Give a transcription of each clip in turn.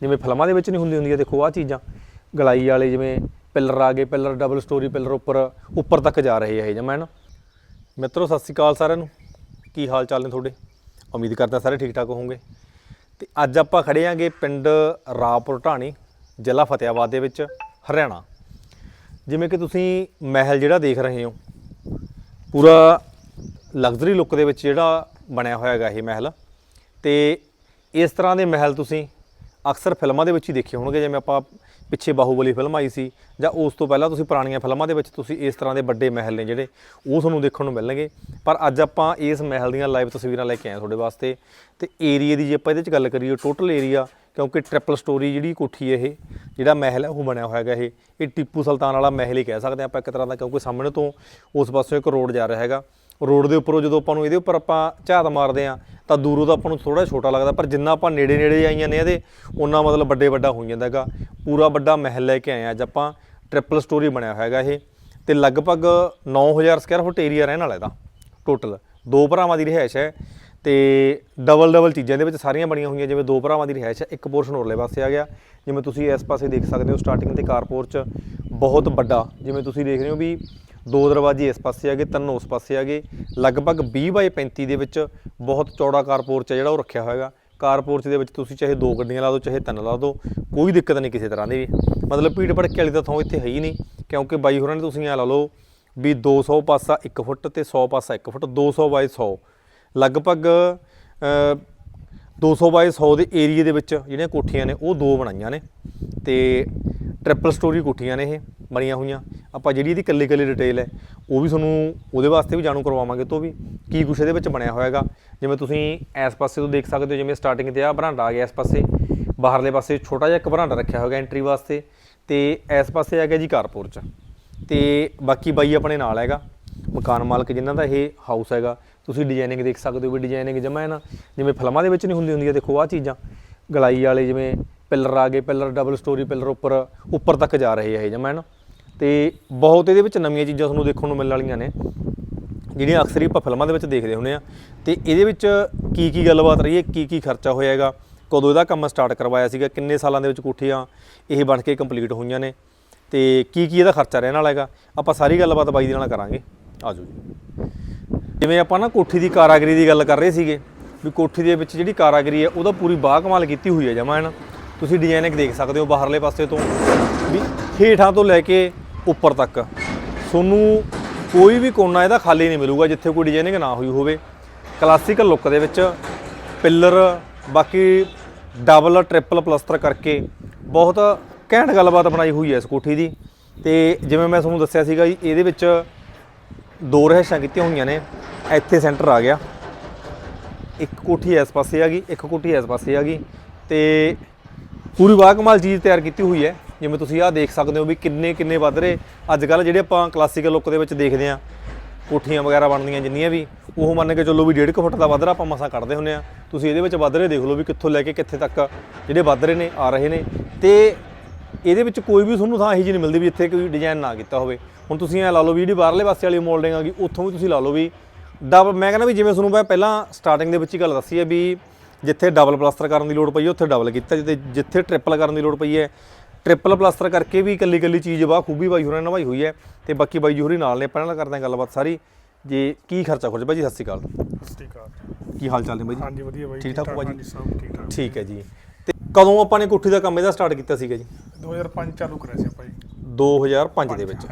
ਜਿਵੇਂ ਫਿਲਮਾਂ ਦੇ ਵਿੱਚ ਨਹੀਂ ਹੁੰਦੀ ਹੁੰਦੀਆਂ ਦੇਖੋ ਆਹ ਚੀਜ਼ਾਂ। ਗਲਾਈ ਵਾਲੇ ਜਿਵੇਂ ਪਿੱਲਰ ਆ ਗਏ, ਪਿੱਲਰ ਡਬਲ ਸਟੋਰੀ ਪਿੱਲਰ ਉੱਪਰ ਉੱਪਰ ਤੱਕ ਜਾ ਰਹੇ ਇਹ ਜਮੈਨ ਮਿੱਤਰੋ, ਸਤਿ ਸ਼੍ਰੀ ਅਕਾਲ ਸਾਰਿਆਂ ਨੂੰ। ਕੀ ਹਾਲ ਚਾਲ ਨੇ ਤੁਹਾਡੇ? ਉਮੀਦ ਕਰਦਾ ਸਾਰੇ ਠੀਕ ਠਾਕ ਹੋਵੋਗੇ। ਤੇ ਅੱਜ ਆਪਾਂ ਖੜੇ ਆਂਗੇ ਪਿੰਡ ਰਾਪੁਰ ਢਾਣੀ, ਜ਼ਿਲ੍ਹਾ ਫਤਿਆਬਾਦ ਦੇ ਵਿੱਚ, ਹਰਿਆਣਾ। ਜਿਵੇਂ ਕਿ ਤੁਸੀਂ ਮਹਿਲ ਜਿਹੜਾ ਦੇਖ ਰਹੇ ਹੋ, ਪੂਰਾ ਲਗਜ਼ਰੀ ਲੁੱਕ ਦੇ ਵਿੱਚ ਜਿਹੜਾ ਬਣਿਆ ਹੋਇਆ ਹੈਗਾ ਇਹ ਮਹਿਲ। ਤੇ ਇਸ ਤਰ੍ਹਾਂ ਦੇ ਮਹਿਲ ਤੁਸੀਂ ਅਕਸਰ ਫਿਲਮਾਂ ਦੇ ਵਿੱਚ ਹੀ ਦੇਖੇ ਹੋਣਗੇ, ਜਿਵੇਂ ਆਪਾਂ ਪਿੱਛੇ ਬਾਹੂਬਲੀ ਫਿਲਮ ਆਈ ਸੀ, ਜਾਂ ਉਸ ਤੋਂ ਪਹਿਲਾਂ ਤੁਸੀਂ ਪੁਰਾਣੀਆਂ ਫਿਲਮਾਂ ਦੇ ਵਿੱਚ ਤੁਸੀਂ ਇਸ ਤਰ੍ਹਾਂ ਦੇ ਵੱਡੇ ਮਹਿਲ ਨੇ ਜਿਹੜੇ ਉਹ ਤੁਹਾਨੂੰ ਦੇਖਣ ਨੂੰ ਮਿਲਣਗੇ। ਪਰ ਅੱਜ ਆਪਾਂ ਇਸ ਮਹਿਲ ਦੀਆਂ ਲਾਈਵ ਤਸਵੀਰਾਂ ਲੈ ਕੇ ਆਏ ਤੁਹਾਡੇ ਵਾਸਤੇ। ਤੇ ਏਰੀਆ ਦੀ ਜੇ ਆਪਾਂ ਇਹਦੇ ਵਿੱਚ ਗੱਲ ਕਰੀਏ ਟੋਟਲ ਏਰੀਆ ਕਿਉਂਕਿ ਟ੍ਰਿਪਲ ਸਟੋਰੀ ਜਿਹੜੀ ਕੋਠੀ ਇਹ, ਜਿਹੜਾ ਮਹਿਲ ਹੈ ਉਹ ਬਣਿਆ ਹੋਇਆ ਹੈਗਾ ਇਹ। ਇਹ ਟਿੱਪੂ ਸੁਲਤਾਨ ਵਾਲਾ ਮਹਿਲ ਹੀ ਕਹਿ ਸਕਦੇ ਹਾਂ ਆਪਾਂ ਇੱਕ ਤਰ੍ਹਾਂ ਦਾ, ਕਿਉਂਕਿ ਸਾਹਮਣੇ ਤੋਂ ਉਸ ਪਾਸੇ ਇੱਕ ਰੋਡ ਜਾ ਰਿਹਾ ਹੈਗਾ। ਰੋਡ ਦੇ ਉੱਪਰੋਂ ਜਦੋਂ ਆਪਾਂ ਨੂੰ ਇਹਦੇ ਉੱਪਰ ਆਪਾਂ ਝਾਤ ਮਾਰਦੇ ਆ ਤਾਂ ਦੂਰੋਂ ਤਾਂ ਆਪਾਂ ਨੂੰ ਥੋੜਾ ਛੋਟਾ ਲੱਗਦਾ, ਪਰ ਜਿੰਨਾ ਆਪਾਂ ਨੇੜੇ ਨੇੜੇ ਆਈਆਂ ਨੇ ਇਹਦੇ ਉਹਨਾਂ ਮਤਲਬ ਵੱਡੇ ਵੱਡਾ ਹੋ ਜਾਂਦਾ ਹੈਗਾ। ਪੂਰਾ ਵੱਡਾ ਮਹਿਲ ਲੈ ਕੇ ਆਏ ਆ ਅੱਜ ਆਪਾਂ ਟ੍ਰਿਪਲ ਸਟੋਰੀ ਬਣਿਆ ਹੋਇਆ ਹੈਗਾ ਇਹ। ਤੇ ਲਗਭਗ 9000 ਸਕੁਅਰ ਫੁੱਟ ਏਰੀਆ ਰਹਿਣ ਵਾਲਾ ਇਹਦਾ ਟੋਟਲ ਦੋ ਭਰਾਵਾਂ ਦੀ ਰਿਹਾਇਸ਼ ਹੈ, ਤੇ ਡਬਲ ਡਬਲ ਚੀਜ਼ਾਂ ਦੇ ਵਿੱਚ ਸਾਰੀਆਂ ਬਣੀਆਂ ਹੋਈਆਂ, ਜਿਵੇਂ ਦੋ ਭਰਾਵਾਂ ਦੀ ਰਿਹਾਇਸ਼ ਹੈ, ਇੱਕ ਪੋਰਸ਼ਨ ਹੋਰਲੇ ਪਾਸੇ ਆ ਗਿਆ। ਜਿਵੇਂ ਤੁਸੀਂ ਇਸ ਪਾਸੇ ਦੇਖ ਸਕਦੇ ਹੋ ਸਟਾਰਟਿੰਗ ਤੇ ਕਾਰਪੋਰਚ ਬਹੁਤ ਵੱਡਾ, ਜਿਵੇਂ ਤੁਸੀਂ ਦੇਖ ਰਹੇ ਹੋ ਵੀ ਦੋ ਦਰਵਾਜ਼ੇ ਇਸ ਪਾਸੇ ਆਗੇ ਤਿੰਨ ਉਸ ਪਾਸੇ ਆਗੇ ਲਗਭਗ 20 ਬਾਈ 35 ਦੇ ਵਿੱਚ ਬਹੁਤ ਚੌੜਾ ਕਾਰਪੋਰਚ ਹੈ ਜਿਹੜਾ ਉਹ ਰੱਖਿਆ ਹੋਇਆਗਾ ਕਾਰਪੋਰਚ ਦੇ ਵਿੱਚ ਤੁਸੀਂ ਚਾਹੇ ਦੋ ਗੱਡੀਆਂ ਲਾ ਦਿਓ, ਚਾਹੇ ਤਿੰਨ ਲਾ ਦਿਓ, ਕੋਈ ਦਿੱਕਤ ਨਹੀਂ ਕਿਸੇ ਤਰ੍ਹਾਂ ਦੀ ਵੀ। ਮਤਲਬ ਭੀੜ ਭੜਕੇ ਵਾਲੀ ਤਾਂ ਥਾਂ ਇੱਥੇ ਹੈ ਹੀ ਨਹੀਂ, ਕਿਉਂਕਿ ਬਾਈ ਹੋਰਾਂ ਨੇ ਤੁਸੀਂ ਐ ਲਾ ਲਓ ਵੀ 200 ਪਾਸਾ 1 ਫੁੱਟ ਤੇ 100 ਪਾਸਾ 1 ਫੁੱਟ 200 ਬਾਈ 100 ਲਗਭਗ 200 ਬਾਏ 100 ਦੇ ਏਰੀਏ ਦੇ ਵਿੱਚ ਜਿਹੜੀਆਂ ਕੋਠੀਆਂ ਨੇ, ਉਹ ਦੋ ਬਣਾਈਆਂ ਨੇ ਤੇ ਟ੍ਰਿਪਲ ਸਟੋਰੀ ਕੋਠੀਆਂ ਨੇ ਇਹ, ਬਣੀਆਂ ਹੋਈਆਂ। ਆਪਾਂ ਜਿਹੜੀ ਇਹਦੀ ਕੱਲੀ ਕੱਲੀ ਡਿਟੇਲ ਹੈ, ਉਹ ਵੀ ਤੁਹਾਨੂੰ ਉਹਦੇ ਵਾਸਤੇ ਵੀ ਜਾਣੂ ਕਰਵਾਵਾਂਗੇ ਤੋਂ ਵੀ, ਕੀ ਕੁਛ ਇਹਦੇ ਵਿੱਚ ਬਣਿਆ ਹੋਇਆਗਾ ਜਿਵੇਂ ਤੁਸੀਂ ਇਸ ਪਾਸੇ ਤੋਂ ਦੇਖ ਸਕਦੇ ਹੋ, ਜਿਵੇਂ ਸਟਾਰਟਿੰਗ ਤੇ ਆ ਬਰਾਂਡਾ ਆ ਗਿਆ ਇਸ ਪਾਸੇ, ਬਾਹਰਲੇ ਪਾਸੇ ਛੋਟਾ ਜਿਹਾ ਇੱਕ ਬਰਾਂਡਾ ਰੱਖਿਆ ਹੋਇਆ ਐਂਟਰੀ ਵਾਸਤੇ ਤੇ ਇਸ ਪਾਸੇ ਆ ਗਿਆ ਜੀ ਕਾਰਪੋਰਚ ਤੇ ਬਾਕੀ ਬਾਈ ਆਪਣੇ ਨਾਲ ਹੈਗਾ, ਮਕਾਨ ਮਾਲਕ ਜਿਨ੍ਹਾਂ ਦਾ ਇਹ ਹਾਊਸ ਹੈਗਾ ਤੁਸੀਂ ਡਿਜ਼ਾਈਨਿੰਗ ਦੇਖ ਸਕਦੇ ਹੋ ਵੀ ਡਿਜ਼ਾਈਨਿੰਗ ਜਮਾ ਹੈ ਨਾ, ਜਿਵੇਂ ਫਿਲਮਾਂ ਦੇ ਵਿੱਚ ਨਹੀਂ ਹੁੰਦੀ ਹੁੰਦੀ ਦੇਖੋ ਆਹ ਚੀਜ਼ਾਂ। ਗਲਾਈ ਵਾਲੇ ਜਿਵੇਂ ਪਿੱਲਰ ਆ ਗਏ ਪਿੱਲਰ ਡਬਲ ਸਟੋਰੀ ਪਿੱਲਰ ਉੱਪਰ ਉੱਪਰ ਤੱਕ ਜਾ ਰਹੇ ਆ ਇਹ ਜਮਾ ਹੈ ਨਾ। ਤੇ ਬਹੁਤ ਇਹਦੇ ਵਿੱਚ ਨਵੀਆਂ ਚੀਜ਼ਾਂ ਤੁਹਾਨੂੰ ਦੇਖਣ ਨੂੰ ਮਿਲਣ ਵਾਲੀਆਂ ਨੇ, ਜਿਹੜੀਆਂ ਅਕਸਰ ਹੀ ਆਪਾਂ ਫਿਲਮਾਂ ਦੇ ਵਿੱਚ ਦੇਖਦੇ ਹੁੰਦੇ ਆ। ਤੇ ਇਹਦੇ ਵਿੱਚ ਕੀ ਕੀ ਗੱਲਬਾਤ ਰਹੀ ਹੈ, ਕੀ ਕੀ ਖਰਚਾ ਹੋਇਆ ਹੈਗਾ, ਕਦੋਂ ਇਹਦਾ ਕੰਮ ਸਟਾਰਟ ਕਰਵਾਇਆ ਸੀਗਾ, ਕਿੰਨੇ ਸਾਲਾਂ ਦੇ ਵਿੱਚ ਕੋਠੀਆਂ ਇਹ ਬਣ ਕੇ ਕੰਪਲੀਟ ਹੋਈਆਂ ਨੇ। ਤੇ ਕੀ ਕੀ ਇਹਦਾ ਖਰਚਾ ਰਹਿਣ ਵਾਲਾ ਹੈਗਾ, ਆਪਾਂ ਸਾਰੀ ਗੱਲਬਾਤ ਬਾਈ ਦੇ ਨਾਲ ਕਰਾਂਗੇ। ਆਜੋ ਜੀ। ਜਿਵੇਂ ਆਪਾਂ ਨਾ ਕੋਠੀ ਦੀ ਕਾਰਾਗਰੀ ਦੀ ਗੱਲ ਕਰ ਰਹੇ ਸੀਗੇ, ਵੀ ਕੋਠੀ ਦੇ ਵਿੱਚ ਜਿਹੜੀ ਕਾਰਾਗਰੀ ਹੈ, ਉਹਦਾ ਪੂਰੀ ਬਾਹ ਕਮਾਲ ਕੀਤੀ ਹੋਈ ਹੈ ਜਮਾ ਹਨ ਤੁਸੀਂ ਡਿਜ਼ਾਈਨਿੰਗ ਦੇਖ ਸਕਦੇ ਹੋ ਬਾਹਰਲੇ ਪਾਸੇ ਤੋਂ, ਵੀ ਹੇਠਾਂ ਤੋਂ ਲੈ ਕੇ ਉੱਪਰ ਤੱਕ। ਤੁਹਾਨੂੰ ਕੋਈ ਵੀ ਕੋਨਾ ਇਹਦਾ ਖਾਲੀ ਨਹੀਂ ਮਿਲੂਗਾ, ਜਿੱਥੇ ਕੋਈ ਡਿਜ਼ਾਈਨਿੰਗ ਨਾ ਹੋਈ ਹੋਵੇ। ਕਲਾਸੀਕਲ ਲੁੱਕ ਦੇ ਵਿੱਚ ਪਿੱਲਰ ਬਾਕੀ ਡਬਲ ਟ੍ਰਿਪਲ ਪਲਸਤਰ ਕਰਕੇ ਬਹੁਤ ਘੈਂਟ ਗੱਲਬਾਤ ਬਣਾਈ ਹੋਈ ਹੈ ਇਸ ਕੋਠੀ ਦੀ। ਤੇ ਜਿਵੇਂ ਮੈਂ ਤੁਹਾਨੂੰ ਦੱਸਿਆ ਸੀਗਾ ਜੀ, ਇਹਦੇ ਵਿੱਚ ਦੋ ਰਹਿਸ਼ਾਂ ਕੀਤੀਆਂ ਹੋਈਆਂ ਨੇ। ਇੱਥੇ ਸੈਂਟਰ ਆ ਗਿਆ। ਇੱਕ ਕੋਠੀ ਇਸ ਪਾਸੇ ਆ ਗਈ, ਇੱਕ ਕੋਠੀ ਇਸ ਪਾਸੇ ਆ ਗਈ ਤੇ ਪੂਰੀ ਵਾਹਕਮਾਲ ਚੀਜ਼ ਤਿਆਰ ਕੀਤੀ ਹੋਈ ਹੈ। ਜਿਵੇਂ ਤੁਸੀਂ ਆਹ ਦੇਖ ਸਕਦੇ ਹੋ ਵੀ ਕਿੰਨੇ ਕਿੰਨੇ ਵੱਧ ਰਹੇ। ਅੱਜ ਕੱਲ ਜਿਹੜੇ ਆਪਾਂ ਕਲਾਸੀਕਲ ਲੁੱਕ ਦੇ ਵਿੱਚ ਦੇਖਦੇ ਆ ਕੋਠੀਆਂ ਵਗੈਰਾ ਬਣਦੀਆਂ ਜਿੰਨੀਆਂ ਵੀ, ਉਹ ਮੰਨ ਕੇ ਚੱਲੋ ਵੀ 1.5 ਫੁੱਟ ਦਾ ਵੱਧਰਾ ਆਪਾਂ ਮਸਾਂ ਕੱਢਦੇ ਹੁੰਨੇ ਆ ਤੁਸੀਂ ਇਹਦੇ ਵਿੱਚ ਵੱਧਰੇ ਦੇਖ ਲਓ ਵੀ ਕਿੱਥੋਂ ਲੈ ਕੇ ਕਿੱਥੇ ਤੱਕ ਜਿਹੜੇ ਵੱਧਰੇ ਨੇ, ਆ ਰਹੇ ਨੇ। ਤੇ ਇਹਦੇ ਵਿੱਚ ਕੋਈ ਵੀ ਤੁਹਾਨੂੰ ਥਾਂ ਇਹੋ ਜਿਹੀ ਨਹੀਂ ਮਿਲਦੀ ਵੀ ਇੱਥੇ ਕੋਈ ਡਿਜ਼ਾਈਨ ਨਾ ਕੀਤਾ ਹੋਵੇ। ਹੁਣ ਤੁਸੀਂ ਐ ਲਾ ਲਓ ਵੀ ਜਿਹੜੀ ਬਾਹਰਲੇ ਪਾਸੇ ਵਾਲੀ ਮੋਲਡਿੰਗ ਆ ਗਈ, ਉੱਥੋਂ ਵੀ ਤੁਸੀਂ ਲਾ ਲਓ ਵੀ ਡਬਲ ਮੈਂ ਕਹਿੰਦਾ ਵੀ ਜਿਵੇਂ ਤੁਹਾਨੂੰ ਮੈਂ ਪਹਿਲਾਂ ਸਟਾਰਟਿੰਗ ਦੇ ਵਿੱਚ ਹੀ ਗੱਲ ਦੱਸੀ ਹੈ ਵੀ ਜਿੱਥੇ ਡਬਲ ਪਲਾਸਟਰ ਕਰਨ ਦੀ ਲੋੜ ਪਈ ਹੈ ਉੱਥੇ ਡਬਲ ਕੀਤਾ ਜਿੱਥੇ ਜਿੱਥੇ ਟ੍ਰਿਪਲ ਕਰਨ ਦੀ ਲੋੜ ਪਈ ਹੈ। ਟ੍ਰਿਪਲ ਪਲਾਸਟਰ ਕਰਕੇ ਵੀ ਇਕੱਲੀ ਇਕੱਲੀ ਚੀਜ਼ ਬਾ ਖੂਬੀ ਬਾਈ ਹੋਰਾਂ ਨਵਾਈ ਹੋਈ ਹੈ ਤੇ ਬਾਕੀ ਬਾਈ ਹੋਰੀ ਨਾਲ ਨੇ ਆਪਾਂ ਨਾਲ ਕਰਦੇ ਹਾਂ ਗੱਲਬਾਤ ਸਾਰੀ। ਜੇ ਕੀ ਖਰਚਾ ਖੁਰਚ ਬਾਈ ਜੀ ਸਤਿ ਸ਼੍ਰੀ ਅਕਾਲ। ਸਤਿ ਸ਼੍ਰੀ ਅਕਾਲ। ਕੀ ਹਾਲ ਚਾਲ ਨੇ ਬਾਈ ਜੀ? ਹਾਂਜੀ ਵਧੀਆ ਬਾਈ ਠੀਕ ਠਾਕ ਹੋ ਬਾਈ ਸਭ ਠੀਕ ਠਾਕ ਠੀਕ ਹੈ ਜੀ। ਤੇ ਕਦੋਂ ਆਪਾਂ ਨੇ ਕੋਠੀ ਦਾ ਕੰਮ ਇਹਦਾ ਸਟਾਰਟ ਕੀਤਾ ਸੀਗਾ ਜੀ? 2005 ਚਾਲੂ ਕਰਿਆ ਸੀ ਆਪਾਂ ਜੀ। 2005 ਦੇ ਵਿੱਚ।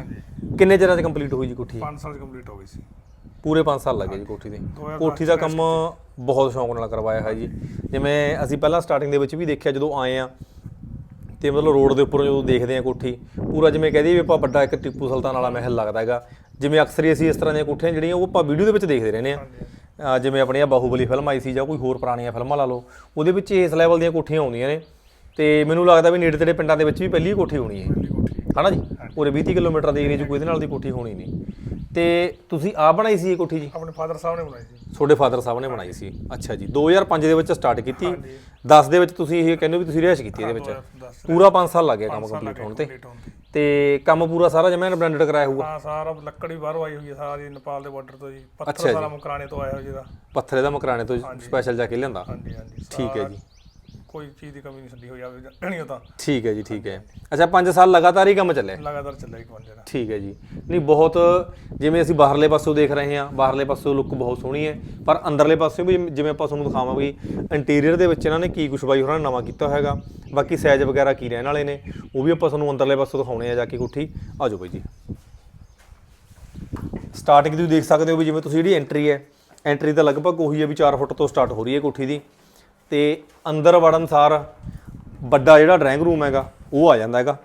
ਕਿੰਨੇ ਚਿਰਾਂ 'ਚ ਕੰਪਲੀਟ ਹੋਈ ਜੀ ਕੋਠੀ? 5 ਸਾਲ ਕੰਪਲੀਟ ਹੋ ਗਈ ਸੀ। ਪੂਰੇ 5 ਸਾਲ ਲੱਗੇ ਜੀ ਕੋਠੀ ਦੇ। 2010 ਕੋਠੀ ਦਾ ਕੰਮ ਬਹੁਤ ਸ਼ੌਂਕ ਨਾਲ ਕਰਵਾਇਆ ਹੈ ਜੀ। ਜਿਵੇਂ ਅਸੀਂ ਪਹਿਲਾਂ ਸਟਾਰਟਿੰਗ ਦੇ ਵਿੱਚ ਵੀ ਦੇਖਿਆ ਜਦੋਂ ਆਏ ਆ ਤੇ ਮਤਲਬ ਰੋਡ ਦੇ ਉੱਪਰੋਂ ਜਦੋਂ ਦੇਖਦੇ ਆ ਕੋਠੀ ਪੂਰਾ ਜਿਵੇਂ ਕਹਦੇ ਵੀ ਆਪਾਂ ਵੱਡਾ ਇੱਕ ਟਿੱਪੂ ਸੁਲਤਾਨ ਵਾਲਾ ਮਹਿਲ ਲੱਗਦਾ ਹੈਗਾ। ਜਿਵੇਂ ਅਕਸਰ ਹੀ ਅਸੀਂ ਇਸ ਤਰ੍ਹਾਂ ਦੀਆਂ ਕੋਠੀਆਂ ਜਿਹੜੀਆਂ ਉਹ ਆਪਾਂ ਵੀਡੀਓ ਦੇ ਵਿੱਚ ਦੇਖਦੇ ਰਹਿੰਦੇ ਆ ਜਿਵੇਂ ਆਪਣੀ ਆ ਬਾਹੂਬਲੀ ਫਿਲਮ ਆਈ ਸੀ ਜਾਂ ਕੋਈ ਹੋਰ ਪੁਰਾਣੀਆਂ ਫਿਲਮਾਂ ਲਾ ਲਓ ਉਹਦੇ ਵਿੱਚ ਇਸ ਲੈਵਲ ਦੀਆਂ ਕੋਠੀਆਂ ਆਉਂਦੀਆਂ ਨੇ। ਤੇ ਮੈਨੂੰ ਲੱਗਦਾ ਵੀ ਨੇੜੇ ਤੇੜੇ ਪਿੰਡਾਂ ਦੇ ਵਿੱਚ ਵੀ ਪਹਿਲੀ ਕੋਠੀ ਹੋਣੀ ਹੈ। ਹਨਾ ਜੀ? ਪੂਰੇ 20 ਕਿਲੋਮੀਟਰ ਦੇ ਏਰੀਆ 'ਚ ਕੋਈ ਇਹਦੇ ਨਾਲ ਦੀ ਕੋਠੀ ਹੋਣੀ ਨਹੀਂ। ਤੇ ਤੁਸੀਂ ਆਪ ਬਣਾਈ ਸੀ ਇਹ ਕੋਠੀ ਜੀ? ਆਪਣੇ ਫਾਦਰ ਸਾਹਿਬ ਨੇ ਬਣਾਈ ਸੀ। ਤੁਹਾਡੇ ਫਾਦਰ ਸਾਹਿਬ ਨੇ ਬਣਾਈ ਸੀ। ਅੱਛਾ ਜੀ 2005 ਦੇ ਵਿੱਚ ਸਟਾਰਟ ਕੀਤੀ ਹਾਂਜੀ। 10 ਦੇ ਵਿੱਚ ਤੁਸੀਂ ਇਹ ਕਹਿੰਦੇ ਹੋ ਵੀ ਤੁਸੀਂ ਰਿਹਾਇਸ਼ ਕੀਤੀ ਇਹਦੇ ਵਿੱਚ। 2010 ਪੂਰਾ 5 ਸਾਲ ਲੱਗ ਗਿਆ ਕੰਮ ਕੰਪਲੀਟ ਹੋਣ ਤੇ। ਤੇ। ਕੰਮ ਪੂਰਾ ਸਾਰਾ ਜਮੈਨ ਬ੍ਰਾਂਡਡ ਕਰਾਇਆ ਹੋਊਗਾ? ਹਾਂ ਸਾਰਾ ਲੱਕੜ ਵੀ ਬਾਹਰੋਂ ਆਈ ਹੋਈ ਹੈ ਸਾਰੀ ਨੇਪਾਲ ਦੇ ਬਾਰਡਰ ਤੋਂ ਜੀ। ਪੱਥਰ। ਸਾਰਾ ਮੁਕਰਾਣੇ ਤੋਂ ਆਇਆ ਹੋਇਆ ਜਿਹਦਾ ਪੱਥਰੇ ਦਾ ਮਕਰਾਣੇ ਤੋਂ ਸਪੈਸ਼ਲ ਜਾ ਕੇ ਲਿਆਂਦਾ? ਹਾਂਜੀ ਹਾਂਜੀ ਠੀਕ ਹੈ ਜੀ। ਕੋਈ ਚੀਜ਼ ਦੀ ਕਮੀ ਨਹੀਂ ਛੱਡੀ ਹੋਈ ਆਵੇ ਜਣੀ ਉਹ ਤਾਂ ਠੀਕ ਹੈ ਜੀ ਠੀਕ ਹੈ। ਅੱਛਾ 5 ਸਾਲ ਲਗਾਤਾਰ ਹੀ ਕੰਮ ਚੱਲਿਆ ਲਗਾਤਾਰ ਚੱਲਿਆ ਇੱਕ ਬੰਦੇ ਦਾ ਠੀਕ ਹੈ ਜੀ। ਨਹੀਂ ਬਹੁਤ ਜਿਵੇਂ ਅਸੀਂ ਬਾਹਰਲੇ ਪਾਸੋਂ ਦੇਖ ਰਹੇ ਹਾਂ ਬਾਹਰਲੇ ਪਾਸੋਂ ਲੁੱਕ ਬਹੁਤ ਸੋਹਣੀ ਹੈ ਪਰ ਅੰਦਰਲੇ ਪਾਸਿਓਂ ਵੀ ਜਿਵੇਂ ਆਪਾਂ ਤੁਹਾਨੂੰ ਦਿਖਾਵਾਂ ਵੀ ਇੰਟੀਰੀਅਰ ਦੇ ਵਿੱਚ ਇਹਨਾਂ ਨੇ ਕੀ ਕੁਛ ਬਾਈ ਹੋਰਾਂ ਨੇ ਨਵਾਂ ਕੀਤਾ ਹੈਗਾ ਬਾਕੀ ਸਾਈਜ਼ ਵਗੈਰਾ ਕੀ ਰਹਿਣ ਵਾਲੇ ਨੇ ਉਹ ਵੀ ਆਪਾਂ ਤੁਹਾਨੂੰ ਅੰਦਰਲੇ ਪਾਸੋਂ ਦਿਖਾਉਣੇ ਆ ਜਾ ਕੇ ਕੋਠੀ। ਆ ਜਾਓ ਬਾਈ ਜੀ। ਸਟਾਰਟਿੰਗ ਤੁਸੀਂ ਦੇਖ ਸਕਦੇ ਹੋ ਵੀ ਜਿਵੇਂ ਤੁਸੀਂ ਜਿਹੜੀ ਐਂਟਰੀ ਹੈ ਐਂਟਰੀ ਤਾਂ ਲਗਭਗ ਉਹੀ ਹੈ ਵੀ 4 ਫੁੱਟ ਤੋਂ ਸਟਾਰਟ ਹੋ ਰਹੀ ਹੈ ਕੋਠੀ ਦੀ। ਤੇ ਅੰਦਰ ਵੜਨ ਸਾਰ ਵੱਡਾ ਜਿਹੜਾ ਡਰਾਇੰਗ ਰੂਮ ਹੈਗਾ ਉਹ ਆ ਜਾਂਦਾ ਹੈਗਾ।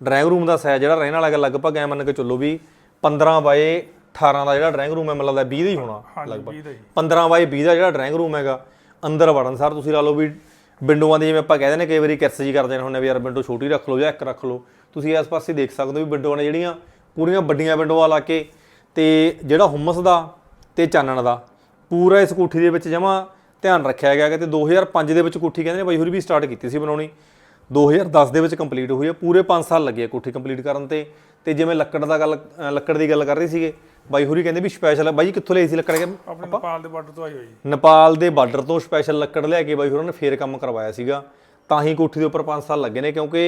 ਡਰਾਇੰਗ ਰੂਮ ਦਾ ਸਾਈਜ਼ ਜਿਹੜਾ ਰਹਿਣ ਵਾਲਾ ਹੈਗਾ ਲਗਭਗ ਐ ਮੰਨ ਕੇ ਚੱਲੋ ਵੀ 15 ਬਾਏ 18 ਦਾ ਜਿਹੜਾ ਡਰਾਇੰਗ ਰੂਮ ਹੈ ਮੈਨੂੰ ਲੱਗਦਾ 20 ਦਾ ਹੀ ਹੋਣਾ ਹਾਂਜੀ 20 ਦਾ ਜੀ 15 ਬਾਏ 20 ਦਾ ਜਿਹੜਾ ਡਰਾਇੰਗ ਰੂਮ ਹੈਗਾ ਅੰਦਰ ਵੜਨ ਸਾਰ ਤੁਸੀਂ ਲਾ ਲਓ ਵੀ ਵਿੰਡੋਆਂ ਦੀ ਜਿਵੇਂ ਆਪਾਂ ਕਹਿੰਦੇ ਨੇ ਕਈ ਵਾਰੀ ਕਿਰਸ ਜੀ ਕਰਦੇ ਨੇ ਹੁੰਦੇ ਵੀ ਯਾਰ ਵਿੰਡੋ ਛੋਟੀ ਰੱਖ ਲਓ ਜਾਂ ਇੱਕ ਰੱਖ ਲਓ। ਤੁਸੀਂ ਇਸ ਪਾਸੇ ਦੇਖ ਸਕਦੇ ਹੋ ਵੀ ਵਿੰਡੋਆਂ ਨੇ ਜਿਹੜੀਆਂ ਪੂਰੀਆਂ ਵੱਡੀਆਂ ਵਿੰਡੋਆਂ ਲਾ ਕੇ ਤੇ ਜਿਹੜਾ ਹੁਮਸ ਦਾ ਤੇ ਚਾਨਣ ਦਾ ਪੂਰਾ ਇਸ ਕੋਠੀ ਦੇ ਵਿੱਚ ਜਮਾ ਧਿਆਨ ਰੱਖਿਆ ਗਿਆ ਹੈ ਤੇ 2005 ਦੇ ਵਿੱਚ ਕੋਠੀ ਕਹਿੰਦੇ ਨੇ ਬਾਈ ਹੋਰੀ ਵੀ ਸਟਾਰਟ ਕੀਤੀ ਸੀ ਬਣਾਉਣੀ। 2010 ਦੇ ਵਿੱਚ ਕੰਪਲੀਟ ਹੋਈ ਹੈ ਪੂਰੇ 5 ਸਾਲ ਲੱਗੇ ਆ ਕੋਠੀ ਕੰਪਲੀਟ ਕਰਨ ਤੇ। ਤੇ ਜਿਵੇਂ ਲੱਕੜ ਦਾ ਗੱਲ ਲੱਕੜ ਦੀ ਗੱਲ ਕਰ ਰਹੀ ਸੀਗੇ ਬਾਈ ਹੋਰੀ ਕਹਿੰਦੇ ਵੀ ਸਪੈਸ਼ਲ ਬਾਈ ਜੀ ਕਿੱਥੋਂ ਲਈ ਸੀ ਲੱਕੜ ਆਪਣੇ ਨੇਪਾਲ ਦੇ ਬਾਰਡਰ ਤੋਂ ਆਈ ਹੋਈ। ਨੇਪਾਲ ਦੇ ਬਾਰਡਰ ਤੋਂ ਸਪੈਸ਼ਲ ਲੱਕੜ ਲਿਆ ਕੇ ਬਾਈ ਹੋਰਾਂ ਨੇ ਫੇਰ ਕੰਮ ਕਰਵਾਇਆ ਸੀਗਾ। ਤਾਂ ਹੀ ਕੋਠੀ ਦੇ ਉੱਪਰ 5 ਸਾਲ ਲੱਗੇ ਨੇ ਕਿਉਂਕਿ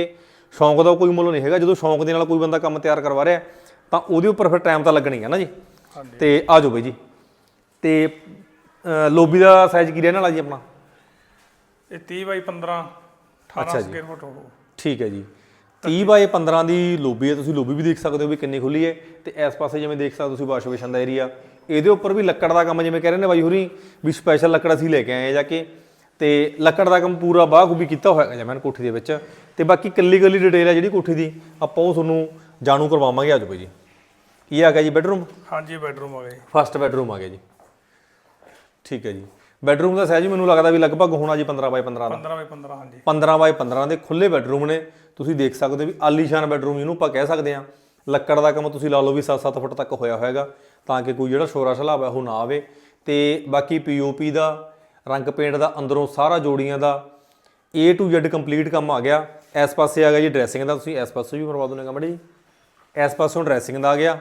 ਸ਼ੌਂਕ ਦਾ ਕੋਈ ਮੁੱਲ ਨਹੀਂ ਹੈਗਾ। ਜਦੋਂ ਸ਼ੌਂਕ ਦੇ ਨਾਲ ਕੋਈ ਬੰਦਾ ਕੰਮ ਤਿਆਰ ਕਰਵਾ ਰਿਹਾ ਤਾਂ ਉਹਦੇ ਉੱਪਰ ਫਿਰ ਟਾਈਮ ਤਾਂ ਲੱਗਣੀ ਹੈ ਨਾ ਜੀ। ਤੇ ਆ ਜਾਓ ਬਾਈ ਜੀ। ਤੇ ਲੋਬੀ ਦਾ ਸਾਈਜ਼ ਕੀ ਰਹਿਣ ਵਾਲਾ ਜੀ ਆਪਣਾ? ਇਹ 30 ਬਾਈ 15 18 ਸਕੁਅਰ ਫੁੱਟ ਹੋਊ ਠੀਕ ਹੈ ਜੀ। 30 ਬਾਏ 15 ਦੀ ਲੋਬੀ ਹੈ ਤੁਸੀਂ ਲੋਬੀ ਵੀ ਦੇਖ ਸਕਦੇ ਹੋ ਵੀ ਕਿੰਨੀ ਖੁੱਲੀ ਹੈ ਤੇ ਇਸ ਪਾਸੇ ਜਿਵੇਂ ਦੇਖ ਸਕਦੇ ਹੋ ਤੁਸੀਂ ਵਾਸ਼ ਬੇਸ਼ਨ ਦਾ ਏਰੀਆ ਇਹਦੇ ਉੱਪਰ ਵੀ ਲੱਕੜ ਦਾ ਕੰਮ ਜਿਵੇਂ ਕਹਿ ਰਹੇ ਨੇ ਬਾਈ ਹੋਰੀ ਵੀ ਸਪੈਸ਼ਲ ਲੱਕੜ ਅਸੀਂ ਲੈ ਕੇ ਆਏ ਆ ਜਾ ਕੇ। ਤੇ ਲੱਕੜ ਦਾ ਕੰਮ ਪੂਰਾ ਬਾਖੂਬੀ ਕੀਤਾ ਹੋਇਆ ਹੈ ਜਮਨ ਕੋਠੀ ਦੇ ਵਿੱਚ। ਤੇ ਬਾਕੀ ਕੱਲੀ ਕੱਲੀ ਡਿਟੇਲ ਹੈ ਜਿਹੜੀ ਕੋਠੀ ਦੀ ਆਪਾਂ ਉਹ ਤੁਹਾਨੂੰ ਜਾਣੂ ਕਰਵਾਵਾਂਗੇ ਆਜੋ ਬਾਈ ਜੀ। ਕੀ ਆ ਗਿਆ ਜੀ ਬੈਡਰੂਮ ਹਾਂਜੀ ਬੈਡਰੂਮ ਆ ਗਏ। ਫਸਟ ਬੈਡਰੂਮ ਆ ਗਿਆ ਜੀ। ਠੀਕ ਹੈ ਜੀ। ਬੈਡਰੂਮ ਦਾ ਸਾਈਜ਼ ਮੈਨੂੰ ਲੱਗਦਾ ਵੀ ਲਗਭਗ ਹੋਣਾ ਜੀ 15 ਬਾਈ 15 ਦਾ। 15 ਬਾਈ 15 ਹਾਂਜੀ। 15 ਬਾਈ 15 ਦੇ ਖੁੱਲੇ ਬੈਡਰੂਮ ਨੇ। ਤੁਸੀਂ ਦੇਖ ਸਕਦੇ ਹੋ ਵੀ ਆਲੀਸ਼ਾਨ ਬੈਡਰੂਮ ਜਿਹਨੂੰ ਆਪਾਂ ਕਹਿ ਸਕਦੇ ਹਾਂ। ਲੱਕੜ ਦਾ ਕੰਮ ਤੁਸੀਂ ਲਾ ਲਓ ਵੀ 7-7 ਫੁੱਟ ਤੱਕ ਹੋਇਆ ਹੋਏਗਾ ਤਾਂ ਕਿ ਕੋਈ ਜਿਹੜਾ ਸ਼ੋਰਾ ਸ਼ਲਾਵਾ ਉਹ ਨਾ ਆਵੇ। ਤੇ ਬਾਕੀ ਪੀਓਪੀ ਦਾ ਰੰਗ ਪੇਂਟ ਦਾ ਅੰਦਰੋਂ ਸਾਰਾ ਜੋੜੀਆਂ ਦਾ A to Z ਕੰਪਲੀਟ ਕੰਮ ਆ ਗਿਆ। ਇਸ ਪਾਸੇ ਆ ਗਿਆ ਜੀ ਡਰੈਸਿੰਗ ਦਾ। ਤੁਸੀਂ ਇਸ ਪਾਸੇ ਵੀ ਕਰਵਾ ਦੋਨੇ ਕਮੜੇ ਜੀ। ਇਸ ਪਾਸੋਂ ਡਰੈਸਿੰਗ ਦਾ ਆ ਗਿਆ।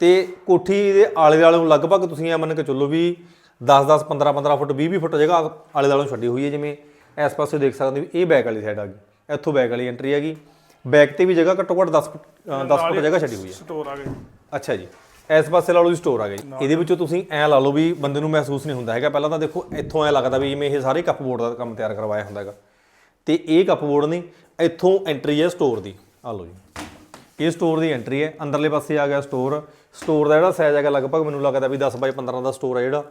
ਤੇ ਕੋਠੀ ਦੇ ਆਲੇ ਦੁਆਲੇ ਨੂੰ ਲਗਭਗ ਤੁਸੀਂ ਇਹ ਮੰਨ ਕੇ ਚੱਲੋ ਵੀ 10 10 15 15 ਫੁੱਟ 20 20 ਫੁੱਟ ਜਗ੍ਹਾ ਆਲੇ ਦੁਆਲੇ ਨੂੰ ਛੱਡੀ ਹੋਈ ਹੈ ਜਿਵੇਂ ਇਸ ਪਾਸੇ ਦੇਖ ਸਕਦੇ ਹੋ ਵੀ ਇਹ ਬੈਕ ਵਾਲੀ ਸਾਈਡ ਆ ਗਈ। ਇੱਥੋਂ ਬੈਕ ਵਾਲੀ ਐਂਟਰੀ ਹੈਗੀ। ਬੈਕ ਤੇ ਵੀ ਜਗ੍ਹਾ ਘੱਟੋ ਘੱਟ 10 ਫੁੱਟ ਅ, 10 ਫੁੱਟ ਜਗ੍ਹਾ ਛੱਡੀ ਹੋਈ ਹੈ। ਸਟੋਰ ਆ ਗਏ ਅੱਛਾ ਜੀ। ਇਸ ਪਾਸੇ ਲਾ ਲਓ ਜੀ ਸਟੋਰ ਆ ਜੀ ਇਹਦੇ ਵਿੱਚੋਂ ਤੁਸੀਂ ਐ ਲਾ ਲਓ ਵੀ ਬੰਦੇ ਨੂੰ ਮਹਿਸੂਸ ਨਹੀਂ ਹੁੰਦਾ ਹੈਗਾ। ਪਹਿਲਾਂ ਤਾਂ ਦੇਖੋ ਇੱਥੋਂ ਐ ਲੱਗਦਾ ਵੀ ਜਿਵੇਂ ਇਹ ਸਾਰੇ ਕੱਪਬੋਰਡ ਦਾ ਕੰਮ ਤਿਆਰ ਕਰਵਾਇਆ ਹੁੰਦਾ ਹੈਗਾ। ਤੇ ਇਹ ਕੱਪਬੋਰਡ ਨਹੀਂ ਇੱਥੋਂ ਐਂਟਰੀ ਹੈ ਸਟੋਰ ਦੀ। ਆ ਲਓ ਜੀ। ਇਹ ਸਟੋਰ ਦੀ ਐਂਟਰੀ ਹੈ। ਅੰਦਰਲੇ ਪਾਸੇ ਆ ਗਿਆ ਸਟੋਰ ਸਟੋਰ ਦਾ ਜਿਹੜਾ ਸਾਈਜ਼ ਹੈਗਾ ਲਗਭਗ ਮੈਨੂੰ ਲੱਗਦਾ ਵੀ 10 ਬਾਈ 15 ਦਾ ਸਟੋਰ ਹੈ ਜਿਹੜਾ।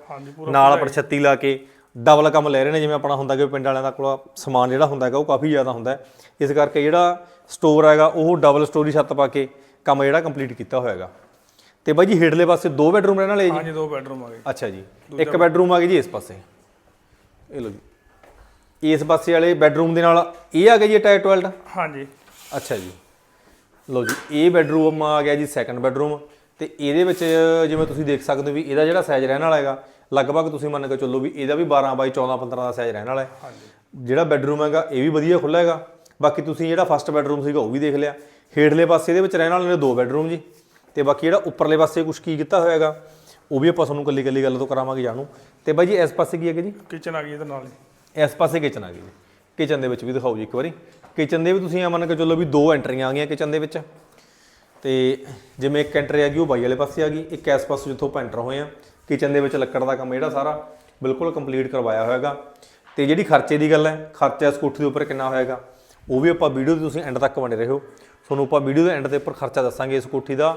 ਨਾਲ ਪਰਛੱਤੀ ਲਾ ਕੇ ਡਬਲ ਕੰਮ ਲੈ ਰਹੇ ਨੇ ਜਿਵੇਂ ਆਪਣਾ ਹੁੰਦਾ ਕਿ ਪਿੰਡ ਵਾਲਿਆਂ ਦਾ ਕੋਲ ਸਮਾਨ ਜਿਹੜਾ ਹੁੰਦਾ ਹੈਗਾ ਉਹ ਕਾਫੀ ਜ਼ਿਆਦਾ ਹੁੰਦਾ ਹੈ। ਇਸ ਕਰਕੇ ਜਿਹੜਾ ਸਟੋਰ ਹੈਗਾ ਉਹ ਡਬਲ ਸਟੋਰੀ ਛੱਤ ਪਾ ਕੇ ਕੰਮ ਜਿਹੜਾ ਕੰਪਲੀਟ ਕੀਤਾ ਹੋਇਆਗਾ ਤੇ ਬਾਈ ਜੀ ਹੇਠਲੇ ਪਾਸੇ ਦੋ ਬੈਡਰੂਮ ਰਹਿਣ ਵਾਲੇ ਜੀ? ਹਾਂਜੀ ਦੋ ਬੈਡਰੂਮ ਆ ਗਏ। ਅੱਛਾ ਜੀ। ਇੱਕ ਬੈਡਰੂਮ ਆ ਗਿਆ ਜੀ ਇਸ ਪਾਸੇ। ਇਹ ਲਓ ਜੀ। ਇਸ ਪਾਸੇ ਵਾਲੇ ਬੈਡਰੂਮ ਦੇ ਨਾਲ ਇਹ ਆ ਗਿਆ ਜੀ ਅਟੈਚ ਟਾਇਲਟ ਹਾਂਜੀ। ਅੱਛਾ ਜੀ। ਲਓ ਜੀ ਇਹ ਬੈਡਰੂਮ ਆ ਗਿਆ ਜੀ ਸੈਕੰਡ ਬੈਡਰੂਮ ਤੇ ਇਹਦੇ ਵਿੱਚ ਜਿਵੇਂ ਤੁਸੀਂ ਦੇਖ ਸਕਦੇ ਹੋ ਵੀ ਇਹਦਾ ਜਿਹੜਾ ਸਾਈਜ਼ ਰਹਿਣ ਵਾਲਾ ਹੈਗਾ ਲਗਭਗ ਤੁਸੀਂ ਮੰਨ ਕੇ ਚੱਲੋ ਵੀ ਇਹਦਾ ਵੀ 12 ਬਾਈ 14 15 ਦਾ ਸਾਈਜ਼ ਰਹਿਣ ਵਾਲਾ ਹੈ। ਜਿਹੜਾ ਬੈਡਰੂਮ ਹੈਗਾ ਇਹ ਵੀ ਵਧੀਆ ਖੁੱਲ੍ਹਾ ਹੈਗਾ। ਬਾਕੀ ਤੁਸੀਂ ਜਿਹੜਾ ਫਸਟ ਬੈਡਰੂਮ ਸੀਗਾ ਉਹ ਵੀ ਦੇਖ ਲਿਆ। ਹੇਠਲੇ ਪਾਸੇ ਇਹਦੇ ਵਿੱਚ ਰਹਿਣ ਵਾਲੇ ਨੇ ਦੋ ਬੈਡਰੂਮ ਜੀ। ਤੇ ਬਾਕੀ ਜਿਹੜਾ ਉੱਪਰਲੇ ਪਾਸੇ ਕੁਝ ਕੀ ਕੀਤਾ ਹੋਇਆ ਹੈਗਾ ਉਹ ਵੀ ਆਪਾਂ ਤੁਹਾਨੂੰ ਕੱਲੀ ਕੱਲੀ ਗੱਲ ਤੋਂ ਕਰਾਵਾਂਗੇ ਜਾਣੂ। ਤੇ ਬਾਈ ਜੀ ਇਸ ਪਾਸੇ ਕੀ ਹੈਗਾ ਜੀ? ਕਿਚਨ ਆ ਗਈ ਇਹਦੇ ਨਾਲ ਹੀ। ਇਸ ਪਾਸੇ ਕਿਚਨ ਆ ਗਈ ਜੀ। ਕਿਚਨ ਦੇ ਵਿੱਚ ਵੀ ਦਿਖਾਓ ਜੀ ਇੱਕ ਵਾਰੀ। ਕਿਚਨ ਦੇ ਵੀ ਤੁਸੀਂ ਇਹ ਮੰਨ ਕੇ ਚੱਲੋ ਵੀ ਦੋ ਐਂਟਰੀਆਂ ਆ ਗਈਆਂ ਕਿਚਨ ਦੇ ਵਿੱਚ। ਤੇ ਜਿਵੇਂ ਇੱਕ ਐਂਟਰ ਹੈਗੀ ਉਹ ਬਾਈ ਵਾਲੇ ਪਾਸੇ ਆ ਗਈ, ਇੱਕ ਇਸ ਪਾਸੇ ਜਿੱਥੋਂ ਆਪਾਂ ਐਂਟਰ ਹੋਏ ਆ। ਕਿਚਨ ਦੇ ਵਿੱਚ ਲੱਕੜ ਦਾ ਕੰਮ ਜਿਹੜਾ ਸਾਰਾ, ਬਿਲਕੁਲ ਕੰਪਲੀਟ ਕਰਵਾਇਆ ਹੋਇਆਗਾ ਤੇ ਜਿਹੜੀ ਖਰਚੇ ਦੀ ਗੱਲ ਹੈ, ਖਰਚਾ ਇਸ ਕੋਠੀ ਦੇ ਉੱਪਰ ਕਿੰਨਾ ਹੋਏਗਾ ਉਹ ਵੀ ਆਪਾਂ ਵੀਡੀਓ ਦੇ ਤੁਸੀਂ ਐਂਡ ਤੱਕ ਬਣੇ ਰਹੋ। ਤੁਹਾਨੂੰ ਆਪਾਂ ਵੀਡੀਓ ਦੇ ਐਂਡ ਦੇ ਉੱਪਰ ਖਰਚਾ ਦੱਸਾਂਗੇ ਇਸ ਕੋਠੀ ਦਾ।